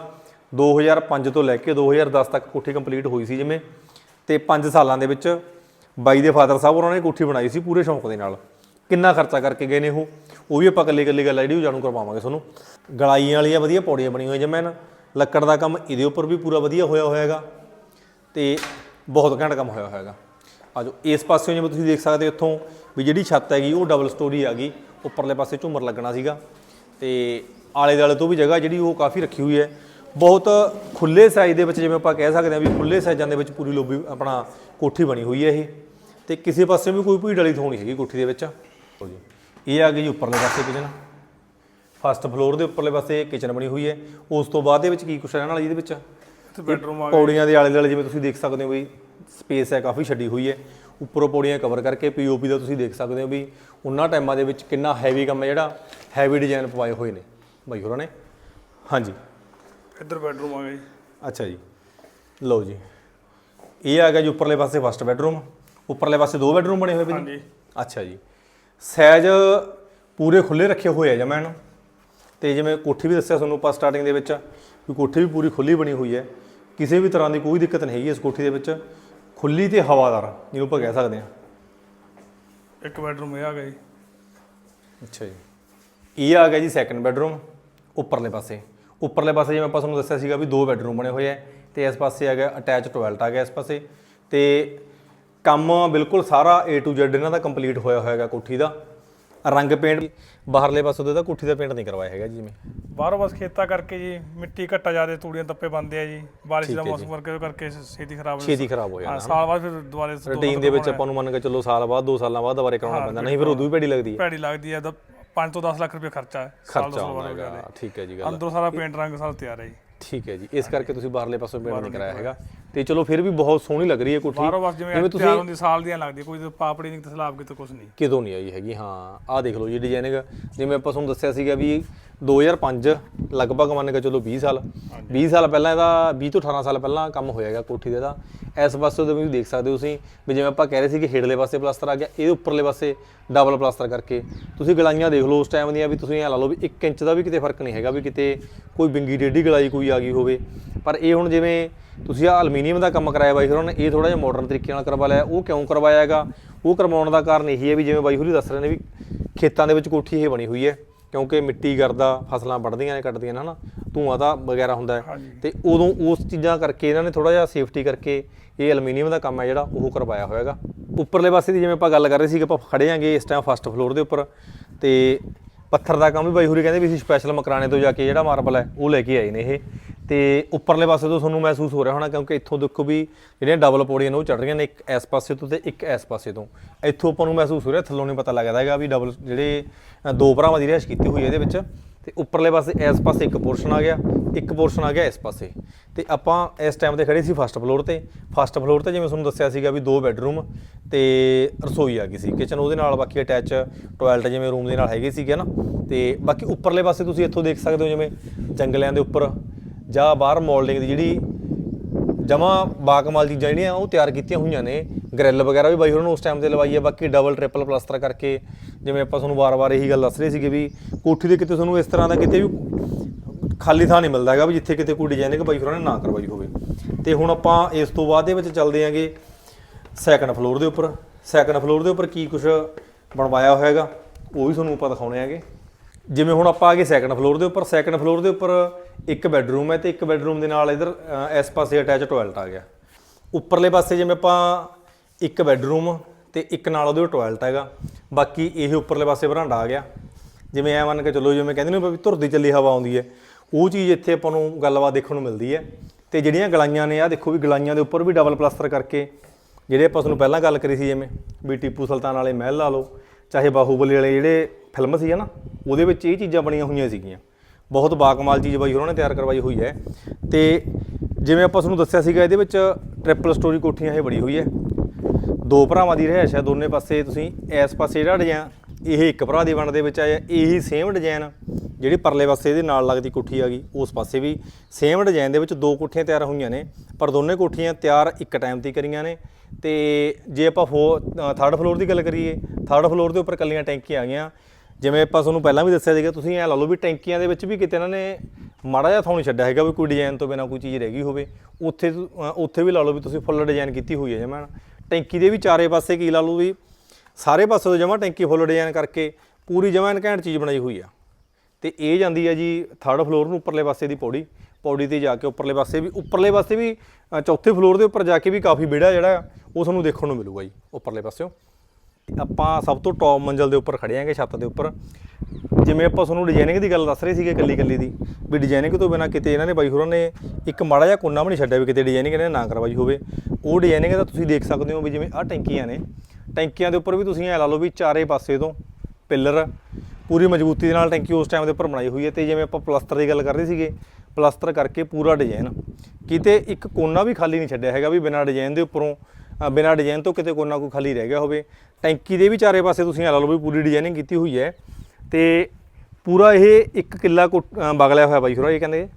2005 ਤੋਂ ਲੈ ਕੇ 2010 ਤੱਕ ਕੋਠੀ ਕੰਪਲੀਟ ਹੋਈ ਸੀ ਜਿਵੇਂ। ਤੇ 5 ਸਾਲਾਂ ਦੇ ਵਿੱਚ ਬਾਈ ਦੇ ਫਾਦਰ ਸਾਹਿਬ ਉਹਨਾਂ ਨੇ ਕੋਠੀ ਬਣਾਈ ਸੀ ਪੂਰੇ ਸ਼ੌਂਕ ਦੇ ਨਾਲ। ਕਿੰਨਾ ਖਰਚਾ ਕਰਕੇ ਗਏ ਨੇ ਉਹ ਉਹ ਵੀ ਆਪਾਂ ਇਕੱਲੀ ਇਕੱਲੀ ਗੱਲ ਆ ਜਿਹੜੀ ਉਹ ਜਾਣੂ ਕਰਵਾਵਾਂਗੇ ਤੁਹਾਨੂੰ। ਗਲਾਈਆਂ ਵਾਲੀਆਂ ਵਧੀਆ ਪੌੜੀਆਂ ਬਣੀਆਂ ਹੋਈਆਂ ਜਿਵੇਂ ਨਾ ਲੱਕੜ ਦਾ ਕੰਮ ਇਹਦੇ ਉੱਪਰ ਵੀ ਪੂਰਾ ਵਧੀਆ ਹੋਇਆ ਹੋਇਆ ਹੈਗਾ ਤੇ ਬਹੁਤ ਘੈਂਟ ਕੰਮ ਹੋਇਆ ਹੋਇਆਗਾ ਆਜੋ ਇਸ ਪਾਸਿਓਂ ਜਿਵੇਂ ਤੁਸੀਂ ਦੇਖ ਸਕਦੇ ਹੋ ਇੱਥੋਂ ਵੀ ਜਿਹੜੀ ਛੱਤ ਹੈਗੀ, ਉਹ ਡਬਲ ਸਟੋਰੀ ਆ ਗਈ, ਉੱਪਰਲੇ ਪਾਸੇ ਝੂਮਰ ਲੱਗਣਾ ਸੀਗਾ ਤੇ ਆਲੇ ਦੁਆਲੇ ਤੋਂ ਵੀ ਜਗ੍ਹਾ ਜਿਹੜੀ ਉਹ ਕਾਫੀ ਰੱਖੀ ਹੋਈ ਹੈ। ਬਹੁਤ ਖੁੱਲੇ ਸਾਈਜ਼ ਦੇ ਵਿੱਚ ਜਿਵੇਂ ਆਪਾਂ ਕਹਿ ਸਕਦੇ ਹਾਂ ਵੀ ਖੁੱਲੇ ਸਾਈਜ਼ਾਂ ਦੇ ਵਿੱਚ ਪੂਰੀ ਲੋਬੀ ਆਪਣਾ ਕੋਠੀ ਬਣੀ ਹੋਈ ਹੈ ਇਹ ਤੇ ਕਿਸੇ ਪਾਸੇ ਵੀ ਕੋਈ ਭੀੜ ਵਾਲੀ ਥੋਂ ਨਹੀਂ ਹੈਗੀ ਕੋਠੀ ਦੇ ਵਿੱਚ। ਲਓ ਜੀ। ਇਹ ਆ ਗਈ ਜੀ ਉੱਪਰਲੇ ਪਾਸੇ ਕਿਚਨ ਫਸਟ ਫਲੋਰ ਦੇ ਉੱਪਰਲੇ ਪਾਸੇ ਕਿਚਨ ਬਣੀ ਹੋਈ ਹੈ। ਉਸ ਤੋਂ ਬਾਅਦ ਦੇ ਵਿੱਚ ਕੀ ਕੁਛ ਰਹਿਣ ਵਾਲਾ ਇਹਦੇ ਵਿੱਚ? ਤੇ ਬੈਡਰੂਮ ਆ ਪੌੜੀਆਂ ਦੇ ਆਲੇ ਦੁਆਲੇ ਜਿਵੇਂ ਤੁਸੀਂ ਦੇਖ ਸਕਦੇ ਹੋ ਵੀ ਸਪੇਸ ਹੈ ਕਾਫੀ ਛੱਡੀ ਹੋਈ ਹੈ। ਉੱਪਰੋਂ ਪੌੜੀਆਂ ਕਵਰ ਕਰਕੇ ਪੀਓਪੀ ਦਾ ਤੁਸੀਂ ਦੇਖ ਸਕਦੇ ਹੋ ਵੀ ਉਹਨਾਂ ਟਾਈਮਾਂ ਦੇ ਵਿੱਚ ਕਿੰਨਾ ਹੈਵੀ ਕੰਮ ਹੈ ਜਿਹੜਾ ਹੈਵੀ ਡਿਜ਼ਾਈਨ ਪਵਾਏ ਹੋਏ ਨੇ। ਬਾਈ ਹੋਰਾਂ ਨੇ? ਹਾਂਜੀ। ਇੱਧਰ ਬੈਡਰੂਮ ਆ ਗਿਆ ਜੀ ਅੱਛਾ ਜੀ। ਲਓ ਜੀ। ਇਹ ਆ ਗਿਆ ਜੀ ਉੱਪਰਲੇ ਪਾਸੇ ਫਸਟ ਬੈਡਰੂਮ ਉੱਪਰਲੇ ਪਾਸੇ ਦੋ ਬੈਡਰੂਮ ਬਣੇ ਹੋਏ ਵੀ ਹਾਂਜੀ। ਅੱਛਾ ਜੀ। ਸਾਈਜ਼ ਪੂਰੇ ਖੁੱਲੇ ਰੱਖੇ ਹੋਏ ਆ ਜਮੈਨ ਤੇ ਜਿਵੇਂ ਕੋਠੀ ਵੀ ਦੱਸਿਆ ਤੁਹਾਨੂੰ ਆਪਾਂ ਸਟਾਰਟਿੰਗ ਦੇ ਵਿੱਚ ਵੀ ਕੋਠੀ ਵੀ ਪੂਰੀ ਖੁੱਲੀ ਬਣੀ ਹੋਈ ਹੈ। ਕਿਸੇ ਵੀ ਤਰ੍ਹਾਂ ਦੀ ਕੋਈ ਦਿੱਕਤ ਨਹੀਂ ਹੈਗੀ ਇਸ ਕੋਠੀ ਦੇ ਵਿੱਚ। ਖੁੱਲੀ ਤੇ ਹਵਾਦਾਰ ਜਿਹਨੂੰ ਆਪਾਂ ਕਹਿ ਸਕਦੇ ਹਾਂ। ਇੱਕ ਬੈਡਰੂਮ ਇਹ ਆ ਗਿਆ ਜੀ। ਅੱਛਾ ਜੀ। ਇਹ ਆ ਗਿਆ ਜੀ ਸੈਕੰਡ ਬੈਡਰੂਮ ਉੱਪਰਲੇ ਪਾਸੇ। ਉੱਪਰਲੇ ਪਾਸੇ ਜਿਵੇਂ ਆਪਾਂ ਤੁਹਾਨੂੰ ਦੱਸਿਆ ਸੀਗਾ ਵੀ ਦੋ ਬੈਡਰੂਮ ਬਣੇ ਹੋਏ ਆ। ਤੇ ਇਸ ਪਾਸੇ ਆ ਗਿਆ ਅਟੈਚ ਟਾਇਲਟ ਆ ਗਿਆ ਇਸ ਪਾਸੇ। ਤੇ ਕੰਮ ਬਿਲਕੁਲ ਸਾਰਾ A to Z ਇਹਨਾਂ ਦਾ ਕੰਪਲੀਟ ਹੋਇਆ ਹੋਇਆਗਾ ਕੋਠੀ ਦਾ। ਰੰਗ ਪੇਂਟ ਬਾਹਰਲੇ ਪਾਸੇ ਤੋਂ ਤਾਂ ਕੋਠੀ ਦਾ ਪੇਂਟ ਨਹੀਂ ਕਰਵਾਇਆ ਹੈਗਾ ਜੀ ਜਿਵੇਂ ਬਾਹਰੋਂ ਬਸ ਖੇਤਾਂ ਕਰਕੇ ਜੀ ਮਿੱਟੀ ਘੱਟਾ ਜ਼ਿਆਦਾ ਤੂੜੀਆਂ ਤੱਪੇ ਬੰਦੇ ਆ ਜੀ। ਬਾਰਿਸ਼ ਦਾ ਮੌਸਮ ਕਰਕੇ ਉਹ ਕਰਕੇ ਛੇਤੀ ਖਰਾਬ ਹੋ ਛੇਤੀ ਖਰਾਬ ਹੋ ਹਾਂ ਜਾਂਦਾ ਸਾਲ ਬਾਅਦ ਫਿਰ ਦੁਬਾਰੇ ਦੋ ਰੂਟੀਨ ਦੇ ਵਿੱਚ ਆਪਾਂ ਨੂੰ ਮੰਨ ਕੇ ਚੱਲੋ ਸਾਲ ਬਾਅਦ 2 ਸਾਲਾਂ ਬਾਅਦ ਦੁਬਾਰੇ ਕਰਾਉਣਾ ਪੈਂਦਾ। ਨਹੀਂ ਫਿਰ ਉਦੋਂ ਵੀ ਭੈੜੀ ਲੱਗਦੀ ਹੈ। ਭੈੜੀ ਲੱਗਦੀ ਹੈ। ਤਾਂ 5 ਤੋਂ 10 ਲੱਖ ਰੁਪਏ ਖਰਚਾ ਹੈ। ਸਾਲ ਖਰਚਾ ਦੋ ਸਾਲ ਆਉਂਦਾ ਹੋ ਹੈਗਾ। ਠੀਕ ਹੈ ਜੀ ਗੱਲ ਅੰਦਰੋਂ ਸਾਰਾ ਪੇਂਟ ਰੰਗ ਸਾਰਾ ਤਿਆਰ ਹੈ ਜੀ। ਠੀਕ ਹੈ ਜੀ। ਇਸ ਕਰਕੇ ਤੁਸੀਂ ਬਾਹਰਲੇ ਪਾਸੋਂ ਪੇਂਟ ਨਹੀਂ ਕਰਾਇਆ ਹੈਗਾ। ਤੇ ਚਲੋ ਫਿਰ ਵੀ ਬਹੁਤ ਸੋਹਣੀ ਲੱਗ ਰਹੀ ਹੈ ਕੋਠੀ। ਬਾਹਰੋਂ ਬਸ ਜਿਵੇਂ ਤਿਆਰ ਹੁੰਦੀ ਸਾਲ ਦੀਆਂ ਲੱਗਦੀ ਕੋਈ ਪਾਪੜੀ ਨਹੀਂ ਤੇ ਸਲਾਬ ਕਿਤੇ ਕੁਝ ਨਹੀਂ। ਕਿਦੋਂ ਨਹੀਂ ਆਈ ਹੈਗੀ ਹਾਂ ਆਹ ਦੇਖ ਲਓ ਜੀ ਡਿਜ਼ਾਈਨਿੰਗ ਜਿਵੇਂ ਆਪਾਂ ਤੁਹਾਨੂੰ ਦੱਸਿਆ ਸੀਗਾ ਵੀ 2005 ਲਗਭਗ ਮੰਨ ਕੇ ਚਲੋ 20 ਸਾਲ। 20 ਸਾਲ ਪਹਿਲਾਂ ਇਹਦਾ 20 ਤੋਂ 18 ਸਾਲ ਪਹਿਲਾਂ ਕੰਮ ਹੋਇਆ ਹੈਗਾ ਕੋਠੀ ਦਾ ਇਹਦਾ ਇਸ ਪਾਸੇ ਤੋਂ ਵੀ ਦੇਖ ਸਕਦੇ ਹੋ ਤੁਸੀਂ ਵੀ ਜਿਵੇਂ ਆਪਾਂ ਕਹਿ ਰਹੇ ਸੀ ਕਿ ਹੇਠਲੇ ਪਾਸੇ ਪਲਾਸਟਰ ਆ ਗਿਆ ਇਹਦੇ ਉੱਪਰਲੇ ਪਾਸੇ ਡਬਲ ਪਲਾਸਟਰ ਕਰਕੇ। ਤੁਸੀਂ ਗਲਾਈਆਂ ਦੇਖ ਲਓ ਉਸ ਟਾਈਮ ਦੀਆਂ ਵੀ ਤੁਸੀਂ ਇਹ ਲਾ ਲਓ ਵੀ 1 ਇੰਚ ਦਾ ਵੀ ਕਿਤੇ ਫ਼ਰਕ ਨਹੀਂ ਹੈਗਾ ਵੀ ਕਿਤੇ ਕੋਈ ਬਿੰਗੀ ਡੇਢੀ ਗਲਾਈ ਕੋਈ ਆ ਗਈ ਹੋਵੇ। ਪਰ ਇਹ ਹੁਣ ਜਿਵੇਂ ਤੁਸੀਂ ਆ ਐਲੂਮੀਨੀਅਮ ਦਾ ਕੰਮ ਕਰਾਇਆ ਬਾਈ ਹੋਰਾਂ ਨੇ ਇਹ ਥੋੜਾ ਜਿਹਾ ਮਾਡਰਨ ਤਰੀਕੇ ਨਾਲ ਕਰਵਾ ਲਿਆ। ਉਹ ਕਿਉਂ ਕਰਵਾਇਆ ਹੈਗਾ? ਉਹ ਕਰਵਾਉਣ ਦਾ ਕਾਰਨ ਇਹੀ ਹੈ ਵੀ ਜਿਵੇਂ ਬਾਈ ਹੋਰੀ ਦੱਸ ਰਹੇ ਨੇ ਵੀ ਖੇਤਾਂ ਦੇ ਵਿੱਚ ਕੋਠੀ ਇਹ ਬਣੀ ਹੋਈ ਹੈ। ਕਿਉਂਕਿ ਮਿੱਟੀ ਗਰਦਾ ਫਸਲਾਂ ਵੱਢਦੀਆਂ ਨੇ ਕੱਟਦੀਆਂ ਨੇ ਹਨਾ? ਧੂਆਂ ਦਾ ਵਗੈਰਾ ਹੁੰਦਾ ਹੈ। ਤੇ ਉਦੋਂ ਉਸ ਚੀਜ਼ਾਂ ਕਰਕੇ ਇਹਨਾਂ ਨੇ ਥੋੜਾ ਜਿਹਾ ਸੇਫਟੀ ਕਰਕੇ ਇਹ ਐਲੂਮੀਨੀਅਮ ਦਾ ਕੰਮ ਹੈ ਜਿਹੜਾ ਉਹ ਕਰਵਾਇਆ ਹੋਇਆਗਾ ਉੱਪਰਲੇ ਪਾਸੇ ਦੀ ਜਿਵੇਂ ਆਪਾਂ ਗੱਲ ਕਰ ਰਹੇ ਸੀ ਕਿ ਆਪਾਂ ਖੜੇ ਆਂਗੇ ਇਸ ਟਾਈਮ ਫਸਟ ਫਲੋਰ ਦੇ ਉੱਪਰ ਤੇ ਪੱਥਰ ਦਾ ਕੰਮ ਵੀ ਬਾਈ ਹੋਰੀ ਕਹਿੰਦੇ ਵੀ ਅਸੀਂ ਸਪੈਸ਼ਲ ਮਕਰਾਣੇ ਤੋਂ ਜਾ ਕੇ ਜਿਹੜਾ ਮਾਰਬਲ ਹੈ ਉਹ ਲੈ ਕੇ ਆਏ ਨੇ ਇਹ। ਤੇ ਉੱਪਰਲੇ ਪਾਸੇ ਤੋਂ ਤੁਹਾਨੂੰ ਮਹਿਸੂਸ ਹੋ ਰਿਹਾ ਹੋਣਾ, ਕਿਉਂਕਿ ਇੱਥੋਂ ਦੇਖੋ ਵੀ ਜਿਹੜੀਆਂ ਡਬਲ ਪੌੜੀਆਂ ਨੇ ਉਹ ਚੜ ਰਹੀਆਂ ਨੇ ਇੱਕ ਇਸ ਪਾਸੇ ਤੋਂ ਤੇ ਇੱਕ ਇਸ ਪਾਸੇ ਤੋਂ। ਇੱਥੋਂ ਆਪਾਂ ਨੂੰ ਮਹਿਸੂਸ ਹੋ ਰਿਹਾ, ਥੱਲੋਂ ਨਹੀਂ ਪਤਾ ਲੱਗਦਾ ਹੈਗਾ ਵੀ ਡਬਲ ਜਿਹੜੇ ਦੋ ਭਰਾਵਾਂ ਦੀ ਰਿਹਾਇਸ਼ ਕੀਤੀ ਹੋਈ ਹੈ ਇਹਦੇ ਵਿੱਚ। ਤੇ ਉੱਪਰਲੇ ਪਾਸੇ ਇਸ ਪਾਸੇ ਇੱਕ ਪੋਰਸ਼ਨ ਆ ਗਿਆ, ਇੱਕ ਪੋਰਸ਼ਨ ਆ ਗਿਆ ਇਸ ਪਾਸੇ। ਤੇ ਆਪਾਂ ਇਸ ਟਾਈਮ ਤੇ ਖੜੇ ਸੀ ਫਸਟ ਫਲੋਰ ਤੇ। ਫਸਟ ਫਲੋਰ ਤੇ ਜਿਵੇਂ ਤੁਹਾਨੂੰ ਦੱਸਿਆ ਸੀਗਾ ਵੀ ਦੋ ਬੈੱਡਰੂਮ ਤੇ ਰਸੋਈ ਆ ਗਈ ਸੀ। ਕਿਚਨ ਉਹਦੇ ਨਾਲ, ਬਾਕੀ ਅਟੈਚ ਟਾਇਲਟ ਜਿਵੇਂ ਰੂਮ ਦੇ ਨਾਲ ਹੈਗੇ ਸੀਗੇ ਨਾ ਤੇ ਬਾਕੀ ਉੱਪਰਲੇ ਪਾਸੇ ਤੁਸੀਂ ਇੱਥੋਂ ਦੇਖ ਸਕਦੇ ਹੋ ਜਿਵੇਂ ਜੰਗਲਿਆਂ ਦੇ ਉੱਪਰ ਜਾਂ ਬਾਹਰ ਮੋਲਡਿੰਗ ਦੀ ਜਿਹੜੀ ਜਮਾ ਬਾਕਮਾਲ ਚੀਜ਼ਾਂ ਜਿਹੜੀਆਂ ਉਹ ਤਿਆਰ ਕੀਤੀਆਂ ਹੋਈਆਂ ਨੇ। ਗ੍ਰਿਲ ਵਗੈਰਾ ਵੀ ਬਾਈ ਹੋਰਾਂ ਨੂੰ ਉਸ ਟਾਈਮ ਤੇ ਲਵਾਈ ਹੈ ਬਾਕੀ ਡਬਲ ਟ੍ਰਿਪਲ ਪਲਾਸਟਰ ਕਰਕੇ ਜਿਵੇਂ ਆਪਾਂ ਤੁਹਾਨੂੰ ਵਾਰ-ਵਾਰ ਇਹੀ ਗੱਲ ਦੱਸ ਰਹੇ ਸੀਗੇ ਵੀ ਕੋਠੀ ਦੇ ਕਿਤੇ ਤੁਹਾਨੂੰ ਇਸ ਤਰ੍ਹਾਂ ਦਾ ਕਿਤੇ ਵੀ ਖਾਲੀ ਥਾਂ ਨਹੀਂ ਮਿਲਦਾ ਹੈਗਾ ਵੀ ਜਿੱਥੇ ਕਿਤੇ ਕੋਈ ਡਿਜ਼ਾਈਨਿੰਗ ਬਾਈ ਹੋਰਾਂ ਨੇ ਨਾ ਕਰਵਾਈ ਹੋਵੇ। ਤੇ ਹੁਣ ਆਪਾਂ ਇਸ ਤੋਂ ਬਾਅਦ ਦੇ ਵਿੱਚ ਚੱਲਦੇ ਆਂਗੇ ਸੈਕੰਡ ਫਲੋਰ ਦੇ ਉੱਪਰ। ਸੈਕੰਡ ਫਲੋਰ ਦੇ ਉੱਪਰ ਕੀ ਕੁਝ ਬਣਵਾਇਆ ਹੋਇਆ ਹੈਗਾ, ਉਹ ਵੀ ਤੁਹਾਨੂੰ ਆਪਾਂ ਦਿਖਾਉਣੇ ਆਗੇ। ਜਿਵੇਂ ਹੁਣ ਆਪਾਂ ਆ ਗਏ ਸੈਕੰਡ ਫਲੋਰ ਦੇ ਉੱਪਰ ਸੈਕੰਡ ਫਲੋਰ ਦੇ ਉੱਪਰ ਇੱਕ ਬੈੱਡਰੂਮ ਹੈ ਤੇ ਇੱਕ ਬੈੱਡਰੂਮ ਦੇ ਨਾਲ ਇਧਰ ਇਸ ਪਾਸੇ ਅਟੈਚ ਟਾਇਲਟ ਆ ਗਿਆ। ਉੱਪਰਲੇ ਪਾਸੇ ਜਿਵੇਂ ਆਪਾਂ ਇੱਕ ਬੈੱਡਰੂਮ ਤੇ ਇੱਕ ਨਾਲ ਉਹਦੇ ਟਾਇਲਟ ਹੈਗਾ। ਬਾਕੀ ਇਹ ਉੱਪਰਲੇ ਪਾਸੇ ਬਰਾਂਡਾ ਆ ਗਿਆ। ਜਿਵੇਂ ਐ ਮੰਨ ਕੇ ਚੱਲੋ, ਜਿਵੇਂ ਕਹਿੰਦੇ ਨੇ ਵੀ ਧੁਰਦੀ ਚੱਲੀ ਹਵਾ ਆਉਂਦੀ ਹੈ, ਉਹ ਚੀਜ਼ ਇੱਥੇ ਆਪਾਂ ਨੂੰ ਗੱਲਬਾਤ ਦੇਖਣ ਨੂੰ ਮਿਲਦੀ ਹੈ। ਤੇ ਜਿਹੜੀਆਂ ਗਲਾਈਆਂ ਨੇ ਆ ਦੇਖੋ ਵੀ ਗਲਾਈਆਂ ਦੇ ਉੱਪਰ ਵੀ ਡਬਲ ਪਲਾਸਟਰ ਕਰਕੇ, ਜਿਹੜੇ ਆਪਾਂ ਤੁਹਾਨੂੰ ਪਹਿਲਾਂ ਗੱਲ ਕਰੀ ਸੀ ਜਿਵੇਂ ਵੀ ਟੀਪੂ ਸੁਲਤਾਨ ਵਾਲੇ ਮਹਿਲ ਲਾ ਲਓ, ਚਾਹੇ ਬਾਹੂਬਲੀ ਵਾਲੇ ਜਿਹੜੇ ਫਿਲਮ ਸੀ ਹੈ ਨਾ, ਉਹਦੇ ਵਿੱਚ ਇਹ ਚੀਜ਼ਾਂ ਬਣੀਆਂ ਹੋਈਆਂ ਸੀਗੀਆਂ। ਬਹੁਤ ਬਾਕਮਾਲ ਚੀਜ਼ ਬਾਈ ਉਹਨਾਂ ਨੇ ਤਿਆਰ ਕਰਵਾਈ ਹੋਈ ਹੈ। ਤੇ ਜਿਵੇਂ ਆਪਾਂ ਤੁਹਾਨੂੰ ਦੱਸਿਆ ਸੀਗਾ, ਇਹਦੇ ਵਿੱਚ ਟ੍ਰਿਪਲ ਸਟੋਰੀ ਕੋਠੀਆਂ ਇਹ ਬਣੀ ਹੋਈ ਹੈ। ਦੋ ਭਰਾਵਾਂ ਦੀ ਰਹਿائش ਹੈ ਦੋਨੇ ਪਾਸੇ, ਤੁਸੀਂ ਇਸ ਪਾਸੇ ਜਿਹੜਾ ਡਿਜ਼ਾਈਨ, ਇਹ ਇੱਕ ਭਰਾ ਦੇ ਵਣ ਦੇ ਵਿੱਚ ਆਇਆ, ਇਹੀ ਸੇਮ ਡਿਜ਼ਾਈਨ ਜਿਹੜੀ ਪਰਲੇ ਪਾਸੇ ਇਹਦੇ ਨਾਲ ਲੱਗਦੀ ਕੋਠੀ ਆ ਗਈ, ਉਸ ਪਾਸੇ ਵੀ ਸੇਮ ਡਿਜ਼ਾਈਨ ਦੇ ਵਿੱਚ ਦੋ ਕੋਠੀਆਂ ਤਿਆਰ ਹੋਈਆਂ ਨੇ, ਪਰ ਦੋਨੇ ਕੋਠੀਆਂ ਤਿਆਰ ਇੱਕ ਟਾਈਮ ਤੇ ਕਰੀਆਂ ਨੇ। ਤੇ ਜੇ ਆਪਾਂ ਥਰਡ ਫਲੋਰ ਦੀ ਗੱਲ ਕਰੀਏ ਥਰਡ ਫਲੋਰ ਦੇ ਉੱਪਰ ਕੱਲੀਆਂ ਟੈਂਕੀਆਂ ਆ ਗਈਆਂ ਜਿਵੇਂ ਆਪਾਂ ਤੁਹਾਨੂੰ ਪਹਿਲਾਂ ਵੀ ਦੱਸਿਆ ਸੀਗਾ, ਤੁਸੀਂ ਐ ਲਾ ਲਓ ਵੀ ਟੈਂਕੀਆਂ ਦੇ ਵਿੱਚ ਵੀ ਕਿਤੇ ਇਹਨਾਂ ਨੇ ਮਾੜਾ ਜਿਹਾ ਥਾਂ ਨਹੀਂ ਛੱਡਿਆ ਹੈਗਾ ਵੀ ਕੋਈ ਡਿਜ਼ਾਈਨ ਤੋਂ ਬਿਨਾ ਕੋਈ ਚੀਜ਼ ਰਹਿ ਗਈ ਹੋਵੇ। ਉੱਥੇ ਉੱਥੇ ਵੀ ਲਾ ਲਓ ਵੀ ਤੁਸੀਂ ਫੁੱਲ ਡਿਜ਼ਾਈਨ ਕੀਤੀ ਹੋਈ ਹੈ ਜਮਾਂ। ਟੈਂਕੀ ਦੇ ਵੀ ਚਾਰੇ ਪਾਸੇ ਕੀ ਲਾ ਲਓ ਵੀ ਸਾਰੇ ਪਾਸੇ ਤੋਂ ਜਮਾਂ ਟੈਂਕੀ ਫੁੱਲ ਡਿਜ਼ਾਈਨ ਕਰਕੇ ਪੂਰੀ ਜਮਾਂ ਘੈਂਟ ਚੀਜ਼ ਬਣਾਈ ਹੋਈ ਆ। ਤੇ ਇਹ ਜਾਂਦੀ ਹੈ ਜੀ ਥਰਡ ਫਲੋਰ ਨੂੰ ਉੱਪਰਲੇ ਪਾਸੇ ਦੀ ਪੌੜੀ। ਪੌੜੀ ਤੇ ਜਾ ਕੇ ਉੱਪਰਲੇ ਪਾਸੇ ਵੀ, ਉੱਪਰਲੇ ਪਾਸੇ ਵੀ ਚੌਥੇ ਫਲੋਰ ਦੇ ਉੱਪਰ ਜਾ ਕੇ ਵੀ ਕਾਫੀ ਵਿਹੜਾ ਜਿਹੜਾ ਉਹ ਤੁਹਾਨੂੰ ਦੇਖਣ ਨੂੰ ਮਿਲੂਗਾ ਜੀ, ਉੱਪਰਲੇ ਪਾਸਿਓਂ। ਆਪਾਂ ਸਭ ਤੋਂ ਟੌਪ ਮੰਜ਼ਲ ਦੇ ਉੱਪਰ ਖੜੇ ਆਂਗੇ ਛੱਤ ਦੇ ਉੱਪਰ। ਜਿਵੇਂ ਆਪਾਂ ਤੁਹਾਨੂੰ ਡਿਜ਼ਾਈਨਿੰਗ ਦੀ ਗੱਲ ਦੱਸ ਰਹੇ ਸੀਗੇ ਕੱਲੀ ਕੱਲੀ ਦੀ, ਵੀ ਡਿਜ਼ਾਈਨਿੰਗ ਤੋਂ ਬਿਨਾ ਕਿਤੇ ਇਹਨਾਂ ਨੇ ਬਾਈ ਹੋਰਾਂ ਨੇ ਇੱਕ ਮਾੜਾ ਜਿਹਾ ਕੋਨਾ ਵੀ ਨਹੀਂ ਛੱਡਿਆ ਵੀ ਕਿਤੇ ਡਿਜ਼ਾਈਨਿੰਗ ਇਹਨਾਂ ਨੇ ਨਾ ਕਰਵਾਈ ਹੋਵੇ। ਉਹ ਡਿਜ਼ਾਈਨਿੰਗ ਦਾ ਤੁਸੀਂ ਦੇਖ ਸਕਦੇ ਹੋ ਵੀ ਜਿਵੇਂ ਆਹ ਟੈਂਕੀਆਂ ਨੇ। ਟੈਂਕੀਆਂ ਦੇ ਉੱਪਰ ਵੀ ਤੁਸੀਂ ਐ ਲਾ ਲਓ ਵੀ ਚਾਰੇ ਪਾਸੇ ਤੋਂ ਪਿੱਲਰ, ਪੂਰੀ ਮਜ਼ਬੂਤੀ ਦੇ ਨਾਲ ਟੈਂਕੀ ਉਸ ਟਾਈਮ ਦੇ ਉੱਪਰ ਬਣਾਈ ਹੋਈ ਹੈ ਤੇ ਜਿਵੇਂ ਆਪਾਂ ਪਲਸਤਰ ਦੀ ਗੱਲ ਕਰ ਰਹੇ ਸੀਗੇ, ਪਲਸਤਰ ਕਰਕੇ ਪੂਰਾ ਡਿਜ਼ਾਈਨ ਕਿਤੇ ਇੱਕ ਕੋਨਾ ਵੀ ਖਾਲੀ ਨਹੀਂ ਛੱਡਿਆ ਹੈਗਾ ਵੀ ਬਿਨਾਂ ਡਿਜ਼ਾਈਨ ਦੇ ਉੱਪਰੋਂ ਬਿਨਾਂ ਡਿਜ਼ਾਈਨ ਤੋਂ ਕਿਤੇ ਕੋਨਾ ਕੋਈ ਖਾਲੀ ਰਹਿ ਗਿਆ ਹੋਵੇ। ਟੈਂਕੀ ਦੇ ਵੀ ਚਾਰੇ ਪਾਸੇ ਤੁਸੀਂ ਇਹ ਲਾ ਲਓ ਵੀ ਪੂਰੀ ਡਿਜ਼ਾਈਨਿੰਗ ਕੀਤੀ ਹੋਈ ਹੈ ਤੇ ਪੂਰਾ ਇਹ ਇੱਕ ਕਿੱਲਾ ਕੋਠ- ਬਗਲਿਆ ਹੋਇਆ ਬਾਈ ਹੋਰਾ, ਇਹ ਕਹਿੰਦੇ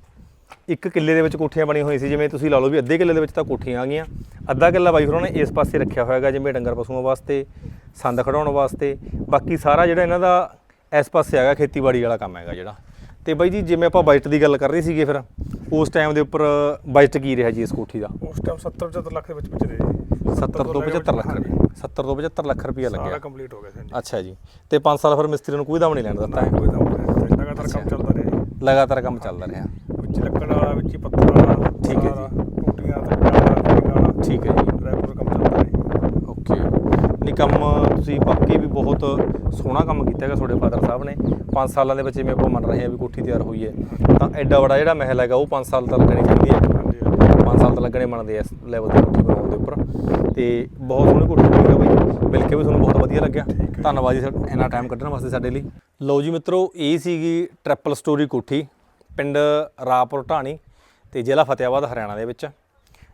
ਇੱਕ ਕਿੱਲੇ ਦੇ ਵਿੱਚ ਕੋਠੀਆਂ ਬਣੀਆਂ ਹੋਈਆਂ ਸੀ, ਜਿਵੇਂ ਤੁਸੀਂ ਲਾ ਲਓ ਵੀ ਅੱਧੇ ਕਿੱਲੇ ਦੇ ਵਿੱਚ ਤਾਂ ਕੋਠੀਆਂ ਆ ਗਈਆਂ। ਅੱਧਾ ਕਿੱਲਾ ਬਾਈ ਹੋਰਾਂ ਨੇ ਇਸ ਪਾਸੇ ਰੱਖਿਆ ਹੋਇਆ ਹੈਗਾ, ਜਿਵੇਂ ਡੰਗਰ ਪਸ਼ੂਆਂ ਵਾਸਤੇ, ਸੰਦ ਖੜਾਉਣ ਵਾਸਤੇ। ਬਾਕੀ ਸਾਰਾ ਜਿਹੜਾ ਇਹਨਾਂ ਦਾ ਇਸ ਪਾਸੇ ਹੈਗਾ, ਖੇਤੀਬਾੜੀ ਵਾਲਾ ਕੰਮ ਹੈਗਾ ਜਿਹੜਾ। ਤੇ ਬਾਈ ਜੀ, ਜਿਵੇਂ ਆਪਾਂ ਬਜਟ ਦੀ ਗੱਲ ਕਰ ਰਹੇ ਸੀਗੇ ਫਿਰ, ਉਸ ਟਾਈਮ ਦੇ ਉੱਪਰ ਬਜਟ ਕੀ ਰਿਹਾ ਜੀ ਇਸ ਕੋਠੀ ਦਾ? ਉਸ ਟਾਈਮ 70 75 ਲੱਖ ਦੇ ਵਿੱਚ ਵਿੱਚ ਰਹੇ ਜੀ। 70 ਤੋਂ 75 ਲੱਖ ਰੁਪਏ। 70 ਤੋਂ 75 ਲੱਖ ਰੁਪਏ ਸਾਰਾ ਲੱਗਿਆ ਕੰਪਲੀਟ ਹੋ ਗਿਆ ਸੀ ਅੱਛਾ ਜੀ। ਤੇ 5 ਸਾਲ ਫਿਰ ਮਿਸਤਰੀ ਨੂੰ ਕੋਈ ਦਮ ਨਹੀਂ ਲੈਣ ਦਿੱਤਾ? ਹੈ ਕੋਈ ਦਮ ਨਹੀਂ ਲਗਾਤਾਰ ਕੰਮ ਚੱਲਦਾ ਰਿਹਾ ਜੀ। ਲਗਾਤਾਰ ਕੰਮ ਚੱਲਦਾ ਰਿਹਾ। ਵਿੱਚ ਲੱਕੜ ਵਾਲਾ ਵਿੱਚ ਹੀ ਪੱਥਰ ਵਾਲਾ ਠੀਕ ਹੈ ਸਾਰਾ, ਟੂਟੀਆਂ ਤੱਕਾਂ ਵਾਲਾ ਫਿਟਿੰਗ ਵਾਲਾ। ਠੀਕ ਹੈ ਜੀ। ਰੈਗੂਲਰ ਕੰਮ ਚੱਲਦਾ ਰਿਹਾ ਓਕੇ। ਨਹੀਂ ਕੰਮ ਤੁਸੀਂ ਬਾਕੀ ਵੀ ਬਹੁਤ ਸੋਹਣਾ ਕੰਮ ਕੀਤਾ ਹੈਗਾ ਤੁਹਾਡੇ ਫਾਦਰ ਸਾਹਿਬ ਨੇ। 5 ਸਾਲਾਂ ਦੇ ਵਿੱਚ ਜਿਵੇਂ ਆਪਾਂ ਮੰਨ ਰਹੇ ਹਾਂ ਵੀ ਕੋਠੀ ਤਿਆਰ ਹੋਈ ਹੈ ਤਾਂ ਐਡਾ ਵੱਡਾ ਜਿਹੜਾ ਮਹਿਲ ਹੈਗਾ ਉਹ 5 ਸਾਲ ਤਾਂ ਲੱਗਣੇ ਚਾਹੀਦੇ ਆ। ਹਾਂਜੀ ਹਾਂਜੀ। 5 ਸਾਲ ਤਾਂ ਲੱਗਣੇ ਬਣਦੇ ਆ ਇਸ ਲੈਵਲ ਕੋਠੀ ਬਣਾਉਣ ਉੱਪਰ ਤੇ ਬਹੁਤ ਸੋਹਣੀ ਕੋਠੀ ਬਣੀ ਹੈ ਬਾਈ। ਮਿਲ ਕੇ ਵੀ ਤੁਹਾਨੂੰ ਬਹੁਤ ਵਧੀਆ ਲੱਗਿਆ। ਧੰਨਵਾਦ ਜੀ ਸਰ ਇੰਨਾ ਟਾਈਮ ਕੱਢਣ ਵਾਸਤੇ ਸਾਡੇ ਲਈ। ਲਓ ਜੀ ਮਿੱਤਰੋ, ਇਹ ਸੀਗੀ ਟ੍ਰਿਪਲ ਸਟੋਰੀ ਕੋਠੀ, ਪਿੰਡ ਰਾਪੁਰ ਢਾਣੀ ਤੇ ਜ਼ਿਲ੍ਹਾ ਫਤਿਆਬਾਦ, ਹਰਿਆਣਾ ਦੇ ਵਿੱਚ।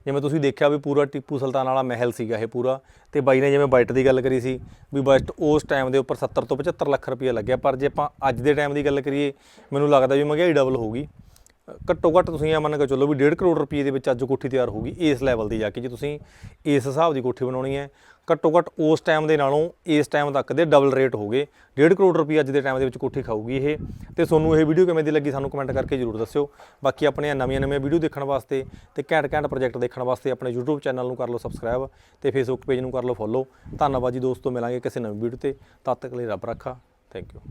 ਜਿਵੇਂ ਤੁਸੀਂ ਦੇਖਿਆ ਵੀ ਪੂਰਾ ਟੀਪੂ ਸੁਲਤਾਨ ਵਾਲਾ ਮਹਿਲ ਸੀਗਾ ਇਹ ਪੂਰਾ। ਤੇ ਬਾਈ ਨੇ ਜਿਵੇਂ ਬਜਟ ਦੀ ਗੱਲ ਕਰੀ ਸੀ ਵੀ ਬਜਟ ਉਸ ਟਾਈਮ ਦੇ ਉੱਪਰ 70 ਤੋਂ 75 ਲੱਖ ਰੁਪਏ ਲੱਗਿਆ। ਪਰ ਜੇ ਆਪਾਂ ਅੱਜ ਦੇ ਟਾਈਮ ਦੀ ਗੱਲ ਕਰੀਏ, ਮੈਨੂੰ ਲੱਗਦਾ ਵੀ ਮਹਿੰਗਾਈ ਡਬਲ ਹੋਊਗੀ ਘੱਟੋ ਘੱਟ ਤੁਸੀਂ ਇਹ ਮੰਨ ਕੇ ਚੱਲੋ ਵੀ 1.5 ਕਰੋੜ ਰੁਪਏ ਦੇ ਵਿੱਚ ਅੱਜ ਕੋਠੀ ਤਿਆਰ ਹੋਊਗੀ ਇਸ ਲੈਵਲ ਦੀ ਜਾ ਕੇ ਜੇ ਤੁਸੀਂ ਇਸ ਹਿਸਾਬ ਦੀ ਕੋਠੀ ਬਣਾਉਣੀ ਹੈ। ਘੱਟੋ ਘੱਟ ਉਸ ਟਾਈਮ ਦੇ ਨਾਲੋਂ ਇਸ ਟਾਈਮ ਤੱਕ ਦੇ ਡਬਲ ਰੇਟ ਹੋ ਗਏ। 1.5 ਕਰੋੜ ਰੁਪਏ ਅੱਜ ਦੇ ਟਾਈਮ ਦੇ ਵਿੱਚ ਕੋਠੀ ਖਾਊਗੀ ਇਹ। ਤੇ ਤੁਹਾਨੂੰ ਇਹ ਵੀਡੀਓ ਕਿਵੇਂ ਦੀ ਲੱਗੀ ਸਾਨੂੰ ਕਮੈਂਟ ਕਰਕੇ ਜਰੂਰ ਦੱਸਿਓ। ਬਾਕੀ ਆਪਣੀਆਂ ਨਵੀਆਂ ਨਵੀਆਂ ਵੀਡੀਓ ਦੇਖਣ ਵਾਸਤੇ ਤੇ ਘੈਂਟ ਘੈਂਟ ਪ੍ਰੋਜੈਕਟ ਦੇਖਣ ਵਾਸਤੇ ਆਪਣੇ YouTube ਚੈਨਲ ਨੂੰ ਕਰ ਲਓ ਸਬਸਕ੍ਰਾਈਬ ਤੇ Facebook ਪੇਜ ਨੂੰ ਕਰ ਲਓ ਫੋਲੋ ਧੰਨਵਾਦ ਜੀ ਦੋਸਤੋ, ਮਿਲਾਂਗੇ ਕਿਸੇ ਨਵੀਂ ਵੀਡੀਓ ਤੇ। ਤਦ ਤੱਕ ਲਈ ਰੱਬ ਰੱਖਾ। Thank you